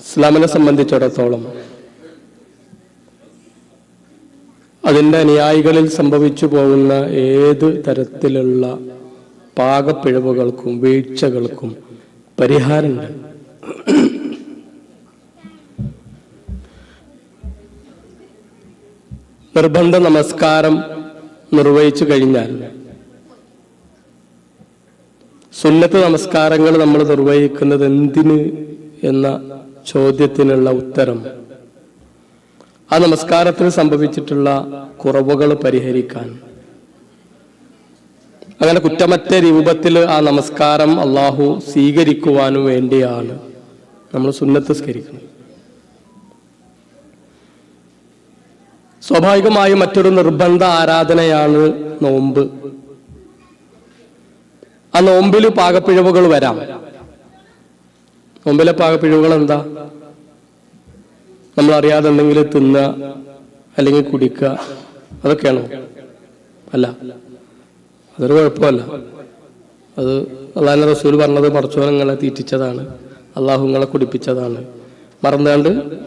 ഇസ്ലാമിനെ സംബന്ധിച്ചിടത്തോളം അതിന്റെ അനുയായികളിൽ സംഭവിച്ചു പോകുന്ന ഏത് തരത്തിലുള്ള പാകപ്പിഴവുകൾക്കും വീഴ്ചകൾക്കും പരിഹാരമുണ്ട് നിർബന്ധ നമസ്കാരം നിർവഹിച്ചു കഴിഞ്ഞാൽ സുന്നത്ത് നമസ്കാരങ്ങൾ നമ്മൾ നിർവഹിക്കുന്നത് എന്തിന് എന്ന ചോദ്യത്തിനുള്ള ഉത്തരം. ആ നമസ്കാരത്തിൽ സംഭവിച്ചിട്ടുള്ള കുറവുകൾ പരിഹരിക്കാൻ. അങ്ങനെ കുറ്റമറ്റ രൂപത്തിൽ ആ നമസ്കാരം അള്ളാഹു സ്വീകരിക്കുവാനും വേണ്ടിയാണ് നമ്മൾ സുന്നത്ത് സ്കരിക്കുന്നത് സ്വാഭാവികമായും മറ്റൊരു നിർബന്ധ ആരാധനയാണ് നോമ്പ്. ആ നോമ്പിൽ പാകപ്പിഴവുകൾ വരാം. നോമ്പിലെ പാകപ്പിഴവുകൾ എന്താ? നമ്മൾ അറിയാതെ എന്തെങ്കിലും തിന്ന അല്ലെങ്കിൽ കുടിക്കുക അതൊക്കെയാണോ? അല്ല. അതൊരു കുഴപ്പമല്ല. അത് അള്ളാഹ് റസൂൽ പറഞ്ഞത് പടച്ചോൻ നിങ്ങളെ തീറ്റിച്ചതാണ്. അള്ളാഹു നിങ്ങളെ കുടിപ്പിച്ചതാണ്. മറന്നാണ്ട്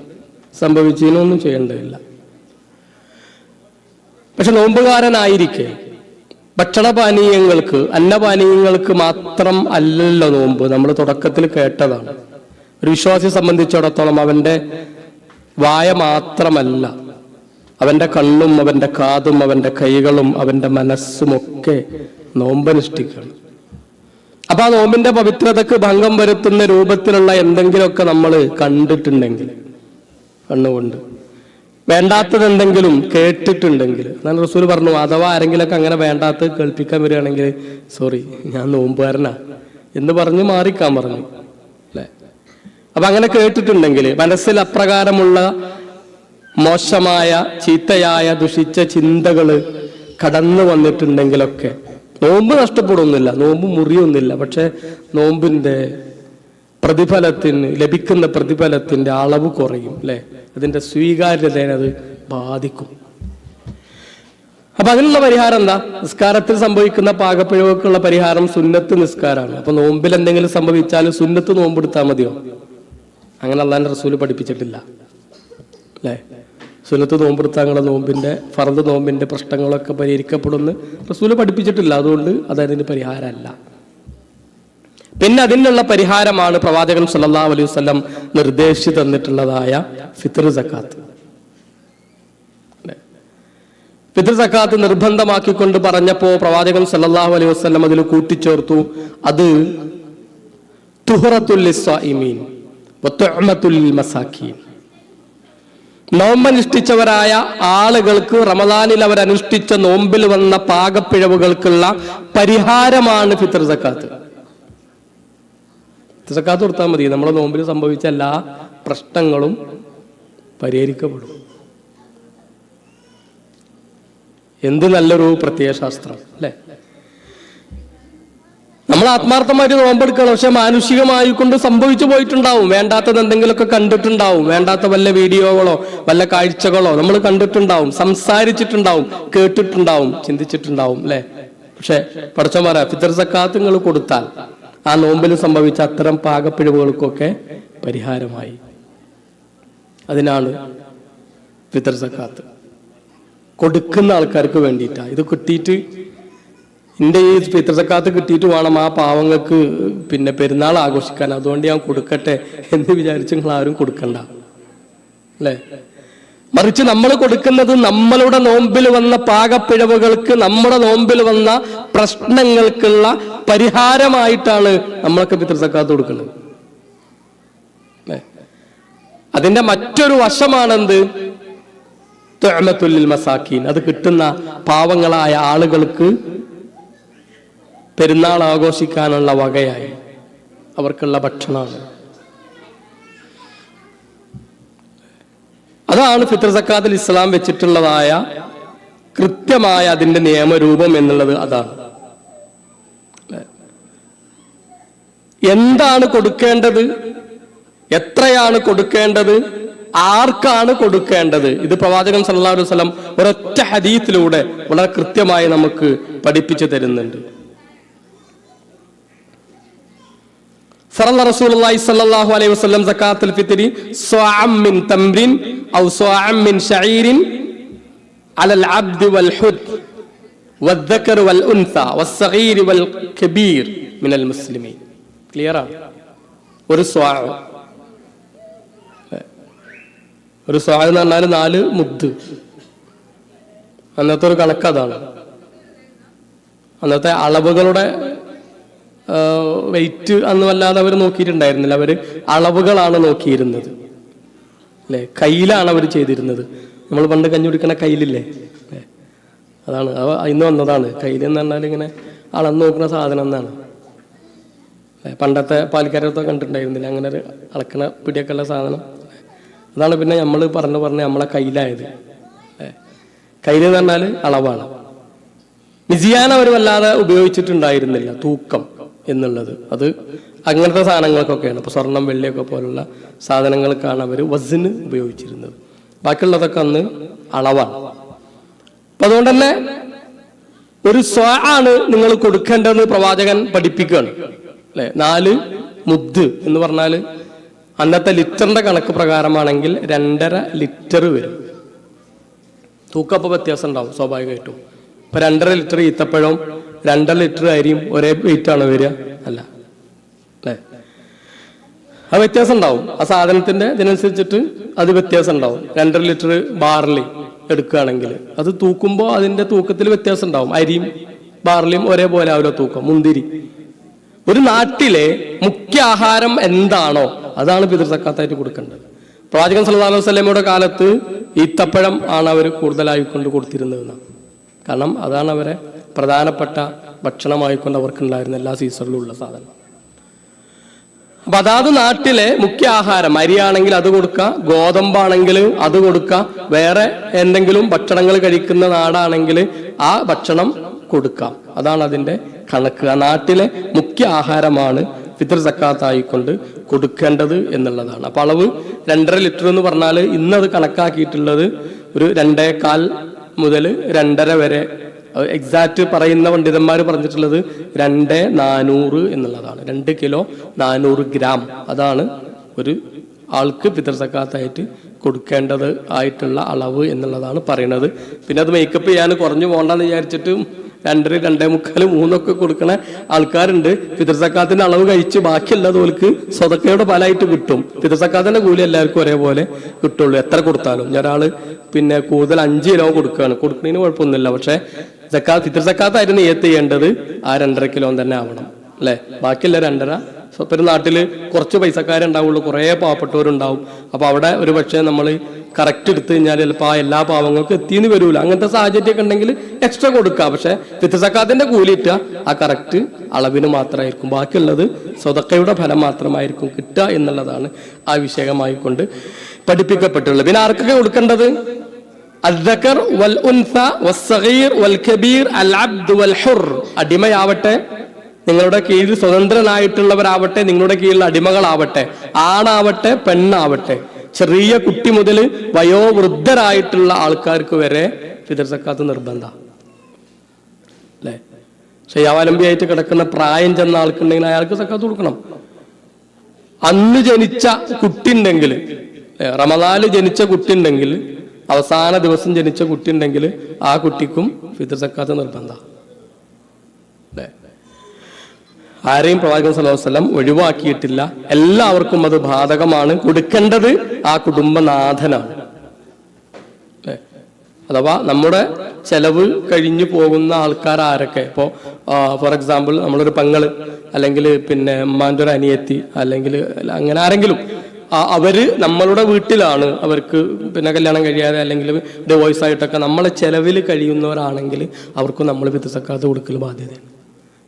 സംഭവിച്ചതിനൊന്നും ചെയ്യേണ്ടതില്ല. പക്ഷെ നോമ്പുകാരനായിരിക്കെ. ഭക്ഷണപാനീയങ്ങൾക്ക് അന്നപാനീയങ്ങൾക്ക് മാത്രം അല്ലല്ലോ നോമ്പ്. നമ്മൾ തുടക്കത്തിൽ കേട്ടതാണ്. ഒരു വിശ്വാസിയെ സംബന്ധിച്ചിടത്തോളം അവന്റെ വായ മാത്രമല്ല അവന്റെ കണ്ണും അവന്റെ കാതും അവന്റെ കൈകളും അവന്റെ മനസ്സുമൊക്കെ നോമ്പനുഷ്ഠിക്കണം അപ്പൊ ആ നോമ്പിന്റെ പവിത്രതക്ക് ഭംഗം വരുത്തുന്ന രൂപത്തിലുള്ള എന്തെങ്കിലുമൊക്കെ നമ്മൾ കണ്ടിട്ടുണ്ടെങ്കിൽ കണ്ണുകൊണ്ട്. വേണ്ടാത്തത് എന്തെങ്കിലും കേട്ടിട്ടുണ്ടെങ്കിൽ ഞാൻ റസൂൽ പറഞ്ഞു അഥവാ ആരെങ്കിലൊക്കെ അങ്ങനെ വേണ്ടാത്തത് കേൾപ്പിക്കാൻ വരികയാണെങ്കിൽ സോറി ഞാൻ നോമ്പുകാരനാ എന്ന് പറഞ്ഞ് മാറിക്കാൻ പറഞ്ഞു. അപ്പൊ അങ്ങനെ കേട്ടിട്ടുണ്ടെങ്കിൽ മനസ്സിൽ അപ്രകാരമുള്ള മോശമായ ചീത്തയായ ദുഷിച്ച ചിന്തകൾ കടന്നു വന്നിട്ടുണ്ടെങ്കിലൊക്കെ നോമ്പ് നഷ്ടപ്പെടുന്നില്ല നോമ്പ് മുറിയൊന്നില്ല. പക്ഷെ നോമ്പിന്റെ പ്രതിഫലത്തിന് ലഭിക്കുന്ന പ്രതിഫലത്തിന്റെ അളവ് കുറയും അല്ലെ? അതിന്റെ സ്വീകാര്യതയെ അത് ബാധിക്കും. അപ്പൊ അതിനുള്ള പരിഹാരം എന്താ? നിസ്കാരത്തിൽ സംഭവിക്കുന്ന പാകപ്പിഴവുകൾക്കുള്ള പരിഹാരം സുന്നത്ത് നിസ്കാരമാണ്. അപ്പൊ നോമ്പിൽ എന്തെങ്കിലും സംഭവിച്ചാൽ സുന്നത്ത് നോമ്പെടുത്താൽ മതിയോ? അങ്ങനെ അള്ളാന്റെ റസൂൽ പഠിപ്പിച്ചിട്ടില്ല. അല്ലേ? സുന്നത്ത് നോമ്പെടുത്താങ്ങളുടെ നോമ്പിന്റെ ഫറദ് നോമ്പിന്റെ പ്രശ്നങ്ങളൊക്കെ പരിഹരിക്കപ്പെടുമെന്ന് റസൂൽ പഠിപ്പിച്ചിട്ടില്ല. അതുകൊണ്ട് അതതിന് പരിഹാരമല്ല. പിന്നെ അതിനുള്ള പരിഹാരമാണ് പ്രവാചകൻ സല്ലാ അലൈഹി വസ്ലം നിർദ്ദേശിച്ചു തന്നിട്ടുള്ളതായ ഫിത്ർ സക്കാത്ത്. ഫിത്ർ സക്കാത്ത് നിർബന്ധമാക്കിക്കൊണ്ട് പറഞ്ഞപ്പോൾ പ്രവാചകൻ സല്ലല്ലാഹു അലൈഹി വസ്ലം അതിൽ കൂട്ടിച്ചേർത്തു. അത് തുഹറത്തുൽ വത്തുഅമത്തുൽ മസാക്കീൻ. നോമ്പനുഷ്ഠിച്ചവരായ ആളുകൾക്ക് റമദാനിൽ അവർ അനുഷ്ഠിച്ച നോമ്പിൽ വന്ന പാകപ്പിഴവുകൾക്കുള്ള പരിഹാരമാണ് ഫിത്ർ സക്കാത്ത്. കൊടുത്താൽ മതി. നമ്മുടെ നോമ്പിൽ സംഭവിച്ച എല്ലാ പ്രശ്നങ്ങളും പരിഹരിക്കപ്പെടും. എന്ത് നല്ലൊരു പ്രത്യയശാസ്ത്രം അല്ലേ? നമ്മൾ ആത്മാർത്ഥമായിട്ട് നോമ്പെടുക്കണം പക്ഷെ മാനുഷികമായി കൊണ്ട് സംഭവിച്ചു പോയിട്ടുണ്ടാവും. വേണ്ടാത്തത് എന്തെങ്കിലുമൊക്കെ കണ്ടിട്ടുണ്ടാവും. വേണ്ടാത്ത വല്ല വീഡിയോകളോ വല്ല കാഴ്ചകളോ നമ്മൾ കണ്ടിട്ടുണ്ടാവും. സംസാരിച്ചിട്ടുണ്ടാവും. കേട്ടിട്ടുണ്ടാവും. ചിന്തിച്ചിട്ടുണ്ടാവും അല്ലെ? പക്ഷെ പഠിച്ചമാരാ ഫിത്തർ സക്കാത്ത് നിങ്ങൾ കൊടുത്താൽ ആ നോമ്പിൽ സംഭവിച്ച അത്തരം പാകപ്പിഴവുകൾക്കൊക്കെ പരിഹാരമായി. അതിനാണ് ഫിത്തർ സക്കാത്ത്. കൊടുക്കുന്ന ആൾക്കാർക്ക് വേണ്ടിയിട്ടാണ് ഇത് കിട്ടിയിട്ട് എന്റെ ഈ പിതൃസക്കാത്ത് കിട്ടിയിട്ട് വേണം ആ പാവങ്ങൾക്ക് പിന്നെ പെരുന്നാൾ ആഘോഷിക്കാൻ. അതുകൊണ്ട് ഞാൻ കൊടുക്കട്ടെ എന്ന് വിചാരിച്ച് നിങ്ങൾ ആരും കൊടുക്കണ്ട. അല്ലേ? മറിച്ച് നമ്മൾ കൊടുക്കുന്നത് നമ്മളുടെ നോമ്പിൽ വന്ന പാകപ്പിഴവുകൾക്ക് നമ്മുടെ നോമ്പിൽ വന്ന പ്രശ്നങ്ങൾക്കുള്ള പരിഹാരമായിട്ടാണ് നമ്മളൊക്കെ പിതൃസക്കാത്ത് കൊടുക്കുന്നത്. അതിന്റെ മറ്റൊരു വശമാണെന്ത്? തൊഴമത്തുല്ലിൽ മസാക്കീൻ. അത് കിട്ടുന്ന പാവങ്ങളായ ആളുകൾക്ക് പെരുന്നാൾ ആഘോഷിക്കാനുള്ള വകയായി അവർക്കുള്ള ഭക്ഷണമാണ്. അതാണ് ഫിത്ര ഇസ്ലാം വെച്ചിട്ടുള്ളതായ കൃത്യമായ അതിന്റെ നിയമരൂപം എന്നുള്ളത് അതാണ്. എന്താണ് കൊടുക്കേണ്ടത്? എത്രയാണ് കൊടുക്കേണ്ടത്? ആർക്കാണ് കൊടുക്കേണ്ടത്? ഇത് പ്രവാചകൻ സല്ലാ അലൈഹി വസല്ലം ഒരൊറ്റ ഹദീത്തിലൂടെ വളരെ കൃത്യമായി നമുക്ക് പഠിപ്പിച്ചു തരുന്നുണ്ട്. സറല്ല റസൂലുള്ളാഹി സ്വല്ലല്ലാഹു അലൈഹി വസല്ലം സക്കാത്തുൽ ഫിത്രി സ്വഅം മിൻ തംറിൻ ഔ സ്വഅം മിൻ ശഈരിൻ അലൽ അബ്ദി വൽ ഹുദ് വദ്ദക്കർ വൽ ഉൻസ വസ്സഗീർ വൽ കബീർ മിനൽ മുസ്ലിമീൻ. ക്ലിയർ ആണ് ഒരു സ്വാ ഒരു സ്വാ എന്ന് പറഞ്ഞാൽ നാല് മുദ്. അന്നത്തെ ഒരു കണക്കതാണ് അന്നത്തെ അളവുകളുടെ വെയിറ്റ് അന്ന് വല്ലാതെ അവർ നോക്കിയിട്ടുണ്ടായിരുന്നില്ല. അവർ അളവുകളാണ് നോക്കിയിരുന്നത്. അല്ലേ? കയ്യിലാണ് അവർ ചെയ്തിരുന്നത്. നമ്മൾ പണ്ട് കഞ്ഞി കുടിക്കണ കയ്യിലില്ലേ? അതാണ്. ഇന്ന് വന്നതാണ്. കയ്യിൽ എന്ന് പറഞ്ഞാൽ ഇങ്ങനെ അളന്ന് നോക്കുന്ന സാധനം എന്നാണ്. പണ്ടത്തെ പാൽക്കാരത്തൊക്കെ കണ്ടിട്ടുണ്ടായിരുന്നില്ല. അങ്ങനെ ഒരു അളക്കണ പിടിയൊക്കെ ഉള്ള സാധനം. അതാണ് പിന്നെ നമ്മൾ പറഞ്ഞു പറഞ്ഞ് നമ്മളെ കയ്യിലായത്? കയ്യിൽ എന്ന് പറഞ്ഞാൽ അളവാണ്. മിസിയാൻ അവർ വല്ലാതെ ഉപയോഗിച്ചിട്ടുണ്ടായിരുന്നില്ല. തൂക്കം. എന്നുള്ളത്. അത് അങ്ങനത്തെ സാധനങ്ങൾക്കൊക്കെയാണ്. ഇപ്പോൾ സ്വർണം വെള്ളിയൊക്കെ പോലുള്ള സാധനങ്ങൾക്കാണ് അവർ വസിന് ഉപയോഗിച്ചിരുന്നത്. ബാക്കിയുള്ളതൊക്കെ അന്ന് അളവാണ്. അപ്പം അതുകൊണ്ട് തന്നെ ഒരു സ്വ ആണ് നിങ്ങൾ കൊടുക്കേണ്ടതെന്ന് പ്രവാചകൻ പഠിപ്പിക്കുകയാണ്. അല്ലെ? നാല് മുദ് എന്ന് പറഞ്ഞാൽ അന്നത്തെ ലിറ്ററിന്റെ കണക്ക് പ്രകാരമാണെങ്കിൽ രണ്ടര ലിറ്റർ വരും. തൂക്കപ്പോൾ വ്യത്യാസം ഉണ്ടാവും സ്വാഭാവികമായിട്ടും. ഇപ്പൊ രണ്ടര ലിറ്റർ ഈത്തപ്പഴവും രണ്ടര ലിറ്റർ അരിയും ഒരേ വെയിറ്റ് ആണ് വരിക? അല്ല. അല്ലേ? ആ വ്യത്യാസം ഉണ്ടാവും. ആ സാധനത്തിന്റെ ഇതിനനുസരിച്ചിട്ട് അത് വ്യത്യാസം ഉണ്ടാവും. രണ്ടര ലിറ്റർ ബാർലി എടുക്കുകയാണെങ്കിൽ അത് തൂക്കുമ്പോൾ അതിന്റെ തൂക്കത്തിൽ വ്യത്യാസം ഉണ്ടാവും. അരിയും ബാർലിയും ഒരേപോലെ ആവില്ല തൂക്കം മുന്തിരി. ഒരു നാട്ടിലെ മുഖ്യ ആഹാരം എന്താണോ അതാണ് പിതൃസക്കാത്തായിട്ട് കൊടുക്കേണ്ടത്. പ്രവാചകൻ സല്ലാ അലൈഹി കാലത്ത് ഈത്തപ്പഴം ആണ് അവർ കൂടുതലായി കൊണ്ട് കൊടുത്തിരുന്നത് കാരണം അതാണ് അവരെ പ്രധാനപ്പെട്ട ഭക്ഷണമായിക്കൊണ്ട് അവർക്കുണ്ടായിരുന്ന എല്ലാ സീസണിലും ഉള്ള സാധനം. അപ്പൊ അതാത് നാട്ടിലെ മുഖ്യ ആഹാരം അരിയാണെങ്കിൽ അത് കൊടുക്കുക ഗോതമ്പാണെങ്കിൽ അത് കൊടുക്കുക വേറെ എന്തെങ്കിലും ഭക്ഷണങ്ങൾ കഴിക്കുന്ന നാടാണെങ്കിൽ ആ ഭക്ഷണം കൊടുക്കാം. അതാണ് അതിന്റെ കണക്ക്. ആ നാട്ടിലെ മുഖ്യ ആഹാരമാണ് ഫിത്തർ സക്കാത്തായിക്കൊണ്ട് കൊടുക്കേണ്ടത് എന്നുള്ളതാണ്. അപ്പൊ അളവ് രണ്ടര ലിറ്റർ എന്ന് പറഞ്ഞാൽ ഇന്നത് കണക്കാക്കിയിട്ടുള്ളത് ഒരു രണ്ടേകാൽ മുതൽ രണ്ടര വരെ എക്സാക്ട് പറയുന്ന പണ്ഡിതന്മാർ പറഞ്ഞിട്ടുള്ളത് രണ്ട് നാനൂറ് എന്നുള്ളതാണ്. രണ്ട് കിലോ നാനൂറ് ഗ്രാം. അതാണ് ഒരു ആൾക്ക് പിതൃ സക്കാത്തായിട്ട് കൊടുക്കേണ്ടത് ആയിട്ടുള്ള അളവ് എന്നുള്ളതാണ് പറയുന്നത്. പിന്നെ അത് മേക്കപ്പ് ചെയ്യാൻ കുറഞ്ഞു പോകണ്ടെന്ന് വിചാരിച്ചിട്ട് രണ്ടര രണ്ടേ മുക്കാൽ മൂന്നൊക്കെ കൊടുക്കണ ആൾക്കാരുണ്ട്. പിതൃസക്കാത്തിന്റെ അളവ് കഴിച്ച് ബാക്കിയുള്ള തോൽക്ക് സ്വതക്കയുടെ ഫലമായിട്ട് കിട്ടും. പിതൃസക്കാത്തിന്റെ കൂലി എല്ലാവർക്കും ഒരേപോലെ കിട്ടുള്ളൂ. എത്ര കൊടുത്താലും. ഒരാൾ പിന്നെ കൂടുതൽ അഞ്ച് കിലോ കൊടുക്കുകയാണ് കൊടുക്കുന്നതിന് കുഴപ്പമൊന്നുമില്ല. പക്ഷെ സക്കാത്ത് പിതൃസക്കാത്തായിരുന്നു ഏത്ത് ചെയ്യേണ്ടത്. ആ രണ്ടര കിലോ തന്നെ ആവണം. അല്ലെ? ബാക്കിയുള്ള രണ്ടര ഇപ്പൊ ഒരു നാട്ടിൽ കുറച്ച് പൈസക്കാരുണ്ടാവുള്ളൂ കുറേ പാവപ്പെട്ടവരുണ്ടാവും. അപ്പോൾ അവിടെ ഒരു പക്ഷേ നമ്മൾ കറക്റ്റ് എടുത്തു കഴിഞ്ഞാൽ ചിലപ്പോൾ ആ എല്ലാ പാവങ്ങൾക്കും എത്തിയെന്ന് വരൂല. അങ്ങനത്തെ സാഹചര്യമൊക്കെ ഉണ്ടെങ്കിൽ എക്സ്ട്രാ കൊടുക്കുക പക്ഷേ പിത്തസക്കാത്തിന്റെ കൂലി ഇട്ടുക ആ കറക്റ്റ് അളവിന് മാത്രമായിരിക്കും. ബാക്കിയുള്ളത് സ്വതക്കയുടെ ഫലം മാത്രമായിരിക്കും കിട്ടുക എന്നുള്ളതാണ് ആ വിഷയമായി കൊണ്ട് പഠിപ്പിക്കപ്പെട്ടുള്ളത് പിന്നെ ആർക്കൊക്കെ കൊടുക്കേണ്ടത്? അദ്ദക്കർ വൽ ഉൻസ വസ്സഗീർ വൽ കബീർ അൽ വൽ അടിമയാവട്ടെ. നിങ്ങളുടെ കീഴിൽ സ്വതന്ത്രനായിട്ടുള്ളവരാവട്ടെ നിങ്ങളുടെ കീഴിൽ അടിമകളാവട്ടെ ആണാവട്ടെ പെണ്ണാവട്ടെ. ചെറിയ കുട്ടി മുതൽ വയോവൃദ്ധരായിട്ടുള്ള ആൾക്കാർക്ക് വരെ ഫിദർ സക്കാത്ത് നിർബന്ധ. അല്ലേ? ശയാവലംബിയായിട്ട് കിടക്കുന്ന പ്രായം ചെന്ന ആൾക്കുണ്ടെങ്കിൽ അയാൾക്ക് സക്കാത്ത് കൊടുക്കണം. അന്ന് ജനിച്ച കുട്ടി ഉണ്ടെങ്കിൽ റമദാൽ ജനിച്ച കുട്ടി ഉണ്ടെങ്കിൽ അവസാന ദിവസം ജനിച്ച കുട്ടി ഉണ്ടെങ്കിൽ ആ കുട്ടിക്കും ഫിദർ സക്കാത്ത് നിർബന്ധ. ആരെയും പ്രവാചകൻ സല്ലല്ലാഹു വസല്ലം ഒഴിവാക്കിയിട്ടില്ല. എല്ലാവർക്കും അത് ബാധകമാണ്. കൊടുക്കേണ്ടത് ആ കുടുംബനാഥനാണ്. അഥവാ നമ്മുടെ ചെലവ് കഴിഞ്ഞു പോകുന്ന ആൾക്കാർ ആരൊക്കെ? ഇപ്പോ ഫോർ എക്സാമ്പിൾ നമ്മളൊരു പെങ്ങൾ അല്ലെങ്കിൽ പിന്നെ ഉമ്മാന്റെ ഒരു അനിയത്തി അല്ലെങ്കിൽ അങ്ങനെ ആരെങ്കിലും. അവർ നമ്മളുടെ വീട്ടിലാണ് അവർക്ക് പിന്നെ കല്യാണം കഴിയാതെ അല്ലെങ്കിൽ ഡിവോഴ്സ് ആയിട്ടൊക്കെ നമ്മളെ ചെലവിൽ കഴിയുന്നവരാണെങ്കിൽ അവർക്ക് നമ്മൾ വിധസക്കാത്ത കൊടുക്കൽ ബാധ്യതയാണ്.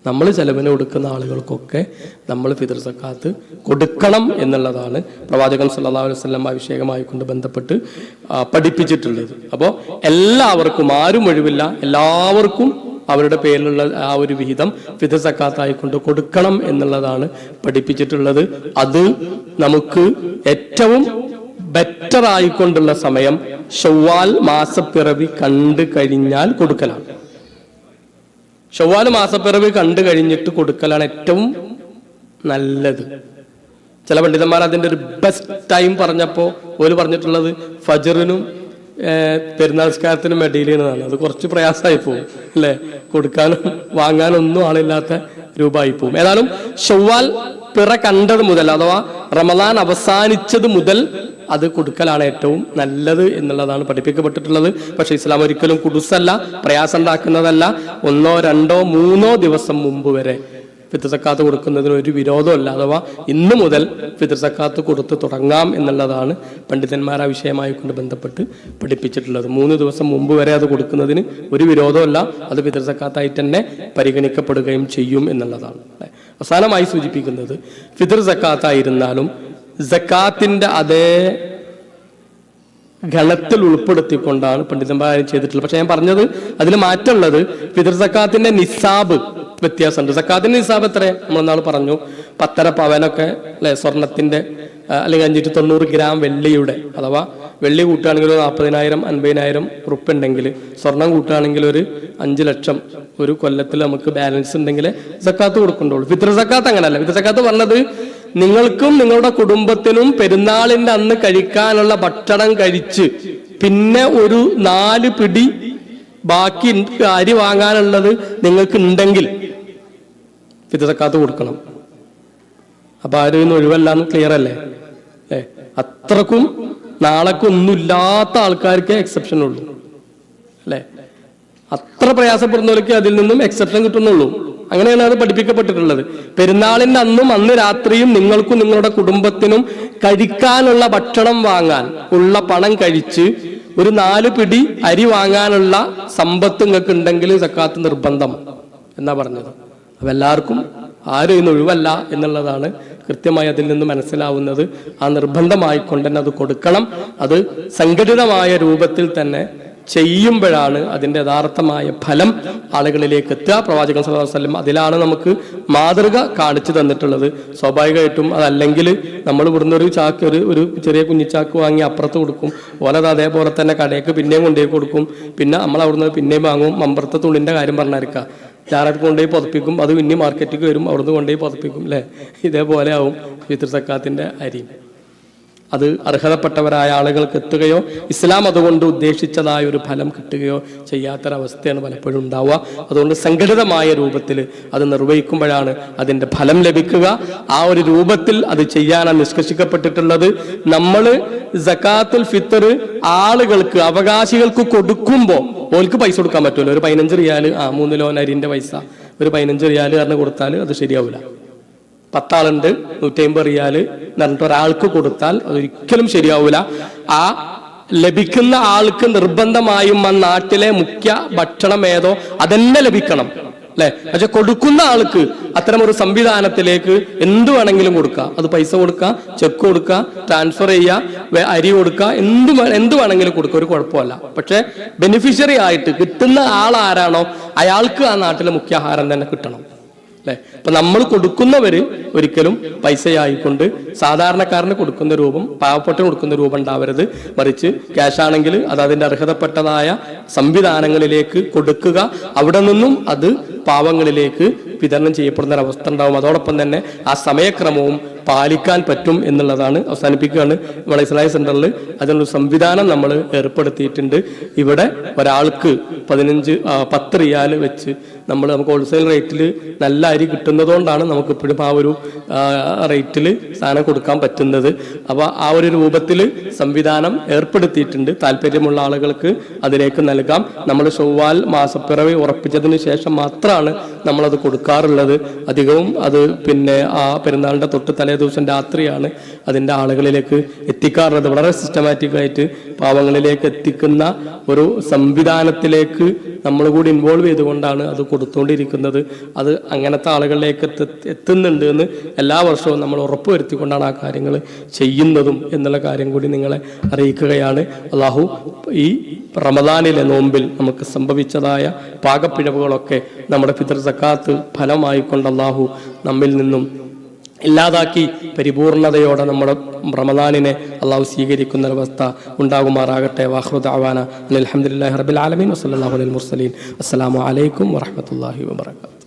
നമ്മൾ ചെലവിന് കൊടുക്കുന്ന ആളുകൾക്കൊക്കെ നമ്മൾ ഫിതൃസക്കാത്ത് കൊടുക്കണം എന്നുള്ളതാണ് പ്രവാചകൻ വസല്ലം ആ വിഷയവുമായി കൊണ്ട് ബന്ധപ്പെട്ട് പഠിപ്പിച്ചിട്ടുള്ളത്. അപ്പോൾ എല്ലാവർക്കും ആരും ഒഴിവില്ല. എല്ലാവർക്കും അവരുടെ പേരിലുള്ള ആ ഒരു വിഹിതം സക്കാത്തായി കൊണ്ട് കൊടുക്കണം എന്നുള്ളതാണ് പഠിപ്പിച്ചിട്ടുള്ളത്. അത് നമുക്ക് ഏറ്റവും ബെറ്റർ ആയിക്കൊണ്ടുള്ള സമയം ഷവ്വാൽ മാസപ്പിറവി കണ്ടു കഴിഞ്ഞാൽ കൊടുക്കലാണ്. ഷവ്വാൽ മാസപ്പിറവി കണ്ടു കഴിഞ്ഞിട്ട് കൊടുക്കലാണ് ഏറ്റവും നല്ലത്. ചില പണ്ഡിതന്മാർ അതിന്റെ ഒരു ബെസ്റ്റ് ടൈം പറഞ്ഞപ്പോൾ ഒരു പറഞ്ഞിട്ടുള്ളത് ഫജറിനും ഏഹ്, പെരുന്നാൾ നിസ്കാരത്തിനും ഇടയിലാണ് അത് കുറച്ച് പ്രയാസമായി പോകും അല്ലേ? കൊടുക്കാനും വാങ്ങാനും ഒന്നും ആളില്ലാത്ത രൂപമായി പോകും ഏതായാലും ഷവ്വാൽ പിറ കണ്ടത് മുതൽ അഥവാ റമദാൻ അവസാനിച്ചത് മുതൽ അത് കൊടുക്കലാണ് ഏറ്റവും നല്ലത് എന്നുള്ളതാണ് പഠിപ്പിക്കപ്പെട്ടിട്ടുള്ളത്. പക്ഷേ ഇസ്ലാം ഒരിക്കലും കുടുസല്ല പ്രയാസം ഉണ്ടാക്കുന്നതല്ല ഒന്നോ രണ്ടോ മൂന്നോ ദിവസം മുമ്പ് വരെ ഫിത്രസക്കാത്ത് കൊടുക്കുന്നതിന് ഒരു വിരോധമല്ല. അഥവാ ഇന്ന് മുതൽ ഫിത്രസക്കാത്ത് കൊടുത്ത് തുടങ്ങാം എന്നുള്ളതാണ് പണ്ഡിതന്മാർ ആ വിഷയമായി കൊണ്ട് ബന്ധപ്പെട്ട് പഠിപ്പിച്ചിട്ടുള്ളത്. മൂന്ന് ദിവസം മുമ്പ് വരെ അത് കൊടുക്കുന്നതിന് ഒരു വിരോധമല്ല. അത് ഫിത്രസക്കാത്തായി തന്നെ പരിഗണിക്കപ്പെടുകയും ചെയ്യും എന്നുള്ളതാണ്? അവസാനമായി സൂചിപ്പിക്കുന്നത് ഫിത്തർ സക്കാത്തായിരുന്നാലും സക്കാത്തിന്റെ അതേ ഗണത്തിൽ ഉൾപ്പെടുത്തിക്കൊണ്ടാണ് പണ്ഡിതന്മാരും ചെയ്തിട്ടുള്ളത്. പക്ഷെ ഞാൻ പറഞ്ഞത് അതിൽ മാറ്റമുള്ളത് ഫിദർ സക്കാത്തിന്റെ നിസാബ് വ്യത്യാസമുണ്ട്. സക്കാത്തിന്റെ നിസാബ് എത്ര നമ്മൾ നാൾ പറഞ്ഞു. പത്തര പവനൊക്കെ അല്ലെ സ്വർണത്തിന്റെ അല്ലെങ്കിൽ അഞ്ഞൂറ്റി തൊണ്ണൂറ് ഗ്രാം വെള്ളിയുടെ അഥവാ വെള്ളി കൂട്ടുകയാണെങ്കിൽ ഒരു നാൽപ്പതിനായിരം അൻപതിനായിരം ഉറുപ്പ് ഉണ്ടെങ്കിൽ സ്വർണം കൂട്ടുകയാണെങ്കിൽ ഒരു അഞ്ച് ലക്ഷം ഒരു കൊല്ലത്തിൽ നമുക്ക് ബാലൻസ് ഉണ്ടെങ്കിൽ സക്കാത്ത് കൊടുക്കണ്ടുള്ളൂ ഫിത്ര സക്കാത്ത് അങ്ങനല്ല. ഫിത്ര സക്കാത്ത് പറഞ്ഞത് നിങ്ങൾക്കും നിങ്ങളുടെ കുടുംബത്തിനും പെരുന്നാളിന്റെ അന്ന് കഴിക്കാനുള്ള ഭക്ഷണം കഴിച്ച് പിന്നെ ഒരു നാല് പിടി ബാക്കി അരി വാങ്ങാനുള്ളത് നിങ്ങൾക്ക് ഉണ്ടെങ്കിൽ പിതൃക്കാത്ത് കൊടുക്കണം. അപ്പൊ ആരും ഇന്ന് ഒഴിവല്ലാന്ന് ക്ലിയർ അല്ലേ? ഏ അത്രക്കും നാളേക്ക് ഒന്നുമില്ലാത്ത ആൾക്കാർക്ക് എക്സെപ്ഷൻ ഉള്ളൂ. അല്ലേ? അത്ര പ്രയാസപ്പെടുന്നവർക്ക് അതിൽ നിന്നും എക്സെപ്ഷൻ കിട്ടുന്നുള്ളൂ. അങ്ങനെയാണ് അത് പഠിപ്പിക്കപ്പെട്ടിട്ടുള്ളത്. പെരുന്നാളിന്റെ അന്നും അന്ന് രാത്രിയും നിങ്ങൾക്കും നിങ്ങളുടെ കുടുംബത്തിനും കഴിക്കാനുള്ള ഭക്ഷണം വാങ്ങാൻ ഉള്ള പണം കഴിച്ച് ഒരു നാല് പിടി അരി വാങ്ങാനുള്ള സമ്പത്ത് നിങ്ങൾക്ക് ഉണ്ടെങ്കിൽ സക്കാത്ത് നിർബന്ധം എന്നാ പറഞ്ഞത്. അപ്പൊ എല്ലാവർക്കും ആരും ഇന്ന് ഒഴിവല്ല എന്നുള്ളതാണ് കൃത്യമായി അതിൽ നിന്ന് മനസ്സിലാവുന്നത്. ആ നിർബന്ധമായിക്കൊണ്ട് തന്നെ അത് കൊടുക്കണം. അത് സംഘടിതമായ രൂപത്തിൽ തന്നെ ചെയ്യുമ്പോഴാണ് അതിന്റെ യഥാർത്ഥമായ ഫലം ആളുകളിലേക്ക് എത്തുക. പ്രവാചകൻ സല്ലാ വസല്ലം അതിലാണ് നമുക്ക് മാതൃക കാണിച്ചു തന്നിട്ടുള്ളത്. സ്വാഭാവികമായിട്ടും അതല്ലെങ്കിൽ നമ്മൾ ഇവിടുന്ന് ഒരു ചാക്ക് ഒരു ഒരു ചെറിയ കുഞ്ഞിച്ചാക്ക് വാങ്ങി അപ്പുറത്ത് കൊടുക്കും. ഓലത് അതേപോലെ തന്നെ കടയ്ക്ക് പിന്നെയും കൊണ്ടുപോയി കൊടുക്കും. പിന്നെ നമ്മൾ അവിടുന്ന് പിന്നെയും വാങ്ങും. മമ്പറത്തെ തുള്ളിന്റെ കാര്യം പറഞ്ഞിരിക്കുക ഞാനത് കൊണ്ടുപോയി പതിപ്പിക്കും. അത് പിന്നെ മാർക്കറ്റിലേക്ക് വരും. അവിടുന്ന് കൊണ്ടുപോയി പതിപ്പിക്കും അല്ലേ? ഇതേപോലെ ആവും ഫിത്ർ സക്കാത്തിന്റെ അരി. അത് അർഹതപ്പെട്ടവരായ ആളുകൾക്ക് എത്തുകയോ ഇസ്ലാം അതുകൊണ്ട് ഉദ്ദേശിച്ചതായ ഒരു ഫലം കിട്ടുകയോ ചെയ്യാത്തൊരവസ്ഥയാണ് പലപ്പോഴും ഉണ്ടാവുക. അതുകൊണ്ട് സംഘടിതമായ രൂപത്തിൽ അത് നിർവഹിക്കുമ്പോഴാണ് അതിന്റെ ഫലം ലഭിക്കുക. ആ ഒരു രൂപത്തിൽ അത് ചെയ്യാനാണ് നിഷ്കർഷിക്കപ്പെട്ടിട്ടുള്ളത്. നമ്മൾ ജക്കാത്തുൽ ഫിത്തർ ആളുകൾക്ക് അവകാശികൾക്ക് കൊടുക്കുമ്പോൾ ഓൽക്ക് പൈസ കൊടുക്കാൻ പറ്റുമല്ലോ ഒരു പതിനഞ്ച് റിയാൽ ആ മൂന്ന് ലോൻ അരിന്റെ പൈസ ഒരു പതിനഞ്ച് റിയാൽ കാരണം കൊടുത്താൽ അത് ശരിയാവില്ല പത്താളുണ്ട് നൂറ്റി അമ്പത് റിയാൽ എന്നിട്ട് ഒരാൾക്ക് കൊടുത്താൽ ഒരിക്കലും ശരിയാവൂല. ആ ലഭിക്കുന്ന ആൾക്ക് നിർബന്ധമായും ആ നാട്ടിലെ മുഖ്യ ഭക്ഷണം ഏതോ അതന്നെ ലഭിക്കണം അല്ലെ? പക്ഷെ കൊടുക്കുന്ന ആൾക്ക് അത്തരം ഒരു സംവിധാനത്തിലേക്ക് എന്ത് വേണമെങ്കിലും കൊടുക്കുക അത് പൈസ കൊടുക്കുക ചെക്ക് കൊടുക്കുക ട്രാൻസ്ഫർ ചെയ്യുക അരി കൊടുക്കുക എന്ത് എന്ത് വേണമെങ്കിലും കൊടുക്കുക ഒരു കുഴപ്പമല്ല. പക്ഷെ ബെനിഫിഷ്യറി ആയിട്ട് കിട്ടുന്ന ആൾ ആരാണോ അയാൾക്ക് ആ നാട്ടിലെ മുഖ്യ ആഹാരം തന്നെ കിട്ടണം. അല്ലെ? അപ്പൊ നമ്മൾ കൊടുക്കുന്നവര് ഒരിക്കലും പൈസയായിക്കൊണ്ട് സാധാരണക്കാരന് കൊടുക്കുന്ന രൂപം പാവപ്പെട്ട കൊടുക്കുന്ന രൂപം ഉണ്ടാവരുത്. മറിച്ച് ക്യാഷ് ആണെങ്കിൽ അത് അതിന്റെ അർഹതപ്പെട്ടതായ സംവിധാനങ്ങളിലേക്ക് കൊടുക്കുക. അവിടെ നിന്നും അത് പാവങ്ങളിലേക്ക് വിതരണം ചെയ്യപ്പെടുന്ന ഒരവസ്ഥ ഉണ്ടാവും. അതോടൊപ്പം തന്നെ ആ സമയക്രമവും പാലിക്കാൻ പറ്റും എന്നുള്ളതാണ് അവസാനിപ്പിക്കുകയാണ് നമ്മളെ സെന്ററിൽ. അതിനൊരു സംവിധാനം നമ്മൾ ഏർപ്പെടുത്തിയിട്ടുണ്ട്. ഇവിടെ ഒരാൾക്ക് പതിനഞ്ച് പത്ത് റിയാൽ വെച്ച് നമ്മൾ നമുക്ക് ഹോൾസെയിൽ റേറ്റിൽ നല്ല അരി കിട്ടുന്നതുകൊണ്ടാണ് നമുക്ക് ഇപ്പോഴും ആ ഒരു റേറ്റിൽ സാധനം കൊടുക്കാൻ പറ്റുന്നത്. അപ്പോൾ ആ ഒരു രൂപത്തിൽ സംവിധാനം ഏർപ്പെടുത്തിയിട്ടുണ്ട്. താല്പര്യമുള്ള ആളുകൾക്ക് അതിലേക്ക് നൽകാം. നമ്മൾ ചൊവ്വാൽ മാസപ്പിറവി ഉറപ്പിച്ചതിന് ശേഷം മാത്രമാണ് നമ്മളത് കൊടുക്കാറുള്ളത്. അധികവും അത് പിന്നെ ആ പെരുന്നാളിന്റെ തൊട്ട് തലേ ദിവസം രാത്രിയാണ് അതിന്റെ ആളുകളിലേക്ക് എത്തിക്കാറുള്ളത്. വളരെ സിസ്റ്റമാറ്റിക് ആയിട്ട് പാവങ്ങളിലേക്ക് എത്തിക്കുന്ന ഒരു സംവിധാനത്തിലേക്ക് നമ്മൾ കൂടി ഇൻവോൾവ് ചെയ്തുകൊണ്ടാണ് അത് കൊടുത്തുകൊണ്ടിരിക്കുന്നത്. അത് അങ്ങനത്തെ ആളുകളിലേക്ക് എത്തി എത്തുന്നുണ്ട് എന്ന് എല്ലാ വർഷവും നമ്മൾ ഉറപ്പുവരുത്തിക്കൊണ്ടാണ് ആ കാര്യങ്ങൾ ചെയ്യുന്നതും എന്നുള്ള കാര്യം കൂടി നിങ്ങളെ അറിയിക്കുകയാണ്. അള്ളാഹു ഈ റമദാനിലെ നോമ്പിൽ നമുക്ക് സംഭവിച്ചതായ പാകപ്പിഴവുകളൊക്കെ നമ്മുടെ ഫിത്തർ സക്കാത്ത് ഫലമായിക്കൊണ്ട് അള്ളാഹു നമ്മിൽ നിന്നും ഇല്ലാതാക്കി പരിപൂർണതയോടെ നമ്മുടെ റമദാനിനെ അള്ളാഹു സ്വീകരിക്കുന്ന ഒരവസ്ഥ ഉണ്ടാകുമാറാകട്ടെ. വാഹൃദ് അവാന അലഹമുല്ലാ ഹർബിൽ ആലമീൻ വസ്ലാഹു അലൈൽ മുർസലീൻ അസ്സാം വലൈക്കും വാഹമത്തല്ലാഹി വാബർക്കാത്തു